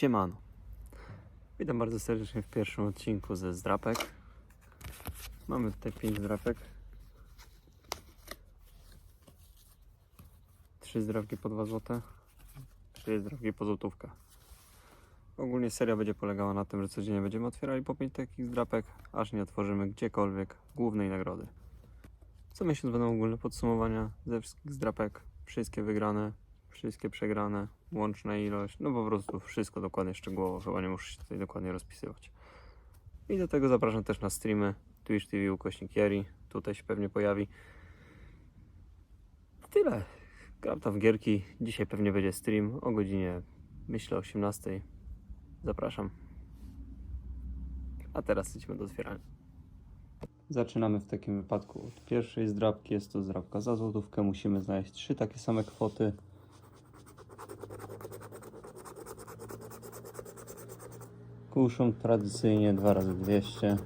Siemano. Witam bardzo serdecznie w pierwszym odcinku ze zdrapek. Mamy tutaj 5 zdrapek. Trzy zdrapki po 2 zł. Trzy zdrapki po złotówkę. Ogólnie seria będzie polegała na tym, że codziennie będziemy otwierali po 5 takich zdrapek, aż nie otworzymy gdziekolwiek głównej nagrody. Co miesiąc będą ogólne podsumowania ze wszystkich zdrapek, wszystkie wygrane, wszystkie przegrane, łączna ilość, no po prostu wszystko dokładnie szczegółowo, chyba nie muszę się tutaj dokładnie rozpisywać. I do tego zapraszam też na streamy Twitch TV ukośnik Jeri, tutaj się pewnie pojawi. Tyle. Gram tam w gierki, dzisiaj pewnie będzie stream o godzinie, myślę 18. Zapraszam. A teraz lecimy do otwierania. Zaczynamy w takim wypadku od pierwszej zdrabki, jest to zdrabka za złotówkę, musimy znaleźć trzy takie same kwoty. Kuszą tradycyjnie 2 razy 200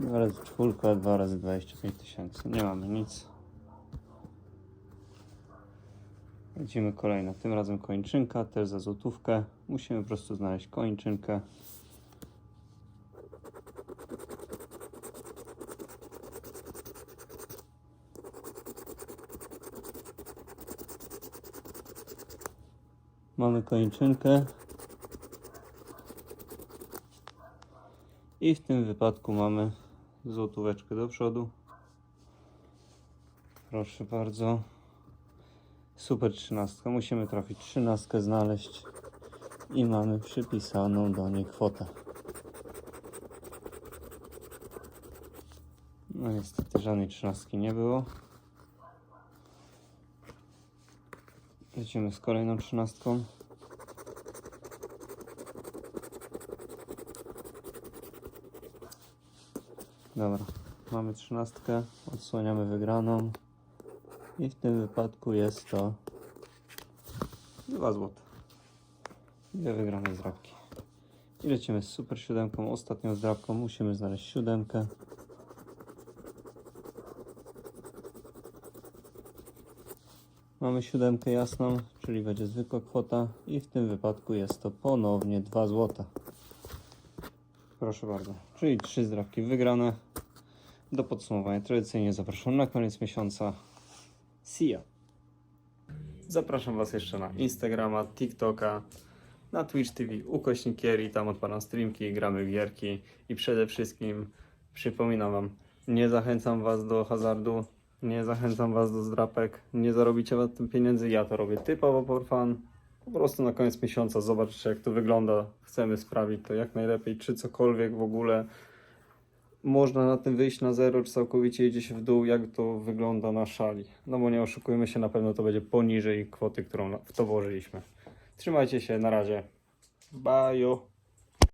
2 razy czwórka, 2 razy 25 tysięcy. Nie mamy nic. Lecimy kolejna. Tym razem kończynka, też za złotówkę. Musimy po prostu znaleźć kończynkę. Mamy kończynkę. I w tym wypadku mamy złotóweczkę do przodu. Proszę bardzo. Super trzynastka. Musimy trafić trzynastkę znaleźć. I mamy przypisaną do niej kwotę. No niestety żadnej trzynastki nie było. Lecimy z kolejną trzynastką. Dobra, mamy trzynastkę, odsłaniamy wygraną i w tym wypadku jest to 2 zł. Dwie wygrane zdrabki. I lecimy z super siódemką, ostatnią zdrabką musimy znaleźć siódemkę. Mamy siódemkę jasną, czyli będzie zwykła kwota i w tym wypadku jest to ponownie 2 zł. Proszę bardzo, czyli trzy zdrabki wygrane. Do podsumowania tradycyjnie zapraszam na koniec miesiąca. See ya. Zapraszam Was jeszcze na Instagrama, TikToka, na Twitch TV, ukośnik Kieri, tam odpalam streamki, gramy w gierki i przede wszystkim przypominam Wam, nie zachęcam Was do hazardu, nie zachęcam Was do zdrapek, nie zarobicie na tym pieniędzy, ja to robię typowo for fun. Po prostu na koniec miesiąca zobaczycie jak to wygląda, chcemy sprawdzić to jak najlepiej, czy cokolwiek w ogóle można na tym wyjść na zero, czy całkowicie idzie się w dół, jak to wygląda na szali. No bo nie oszukujmy się, na pewno to będzie poniżej kwoty, którą w to włożyliśmy. Trzymajcie się, na razie. Bajo.